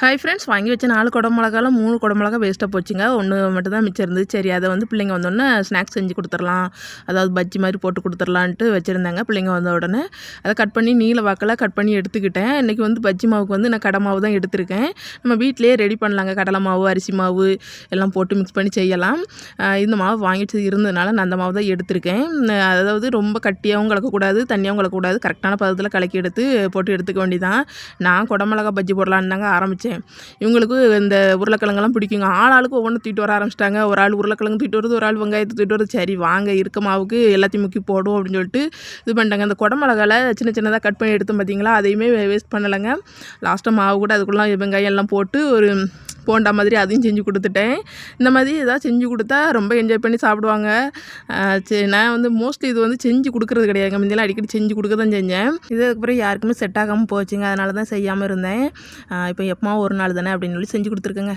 Hi friends வாங்கி வச்ச நாலு குடம் மிளகால மூணு குடமிளகா வேஸ்ட்டாக போச்சுங்க. ஒன்று மட்டும் தான் மிச்சம் இருந்தது. சரி அதை வந்து பிள்ளைங்க வந்தோடனே ஸ்நாக்ஸ் செஞ்சு கொடுத்துடலாம். அதாவது பஜ்ஜி மாதிரி போட்டு கொடுத்துர்லான்ட்டு வச்சுருந்தாங்க. பிள்ளைங்க வந்த உடனே அதை கட் பண்ணி நீல வாக்கில் கட் பண்ணி எடுத்துக்கிட்டேன். இன்றைக்கி வந்து பஜ்ஜி மாவுக்கு வந்து நான் கடை மாவு தான் எடுத்திருக்கேன். நம்ம வீட்டிலேயே ரெடி பண்ணலாங்க. கடலை மாவு அரிசி மாவு எல்லாம் போட்டு மிக்ஸ் பண்ணி செய்யலாம். இந்த மாவு வாங்கிட்டு இருந்ததுனால நான் அந்த மாவு தான் எடுத்திருக்கேன். அதாவது ரொம்ப கட்டியாகவும் கலக்கக்கூடாது தண்ணியாகவும் கலக்கக்கூடாது கரெக்டான பதத்தில் கலக்கி எடுத்து போட்டு எடுத்துக்க வேண்டியதான் நான் குடமிளகா பஜ்ஜி போடலான்னு தாங்க ஆரம்பித்தேன் ஆரம்பித்தேன் இவங்களுக்கு இந்த உருளைக்கிழங்கெல்லாம் பிடிக்குங்க. ஆள் ஆளுக்கு ஒவ்வொன்று தூக்கிட்டு வர ஆரம்பிச்சிட்டாங்க. ஒரு ஆள் உருளைக்கிழங்கு தூக்கிட்டு வருது ஒரு ஆள் வெங்காயத்தை தூக்கிட்டு வருது. சரி வாங்க இருக்க மாவுக்கு எல்லாத்தையும் முக்கி போடும் அப்படின்னு சொல்லிட்டு இது பண்ணிட்டாங்க. அந்த குடமிளகால சின்ன சின்னதாக கட் பண்ணி எடுத்தோம் பார்த்தீங்களா அதையுமே வேஸ்ட் பண்ணலைங்க. லாஸ்ட்டாக மாவு கூட அதுக்குள்ளே வெங்காயம் எல்லாம் போட்டு ஒரு போண்டா மாதிரி அதையும் செஞ்சு கொடுத்துட்டேன். இந்த மாதிரி எதாவது செஞ்சு கொடுத்தா ரொம்ப என்ஜாய் பண்ணி சாப்பிடுவாங்க. சரி நான் வந்து மோஸ்ட்லி இது வந்து செஞ்சு கொடுக்குறது கிடையாதுங்க. முந்தியெல்லாம் அடிக்கடி செஞ்சு கொடுக்க தான் செஞ்சேன். இதுக்கப்புறம் யாருக்குமே செட் ஆகாமல் போச்சுங்க. அதனால தான் செய்யாமல் இருந்தேன். இப்போ எப்போ ஒரு நாள் தானே அப்படின்னு சொல்லி செஞ்சு கொடுத்துருக்கேங்க.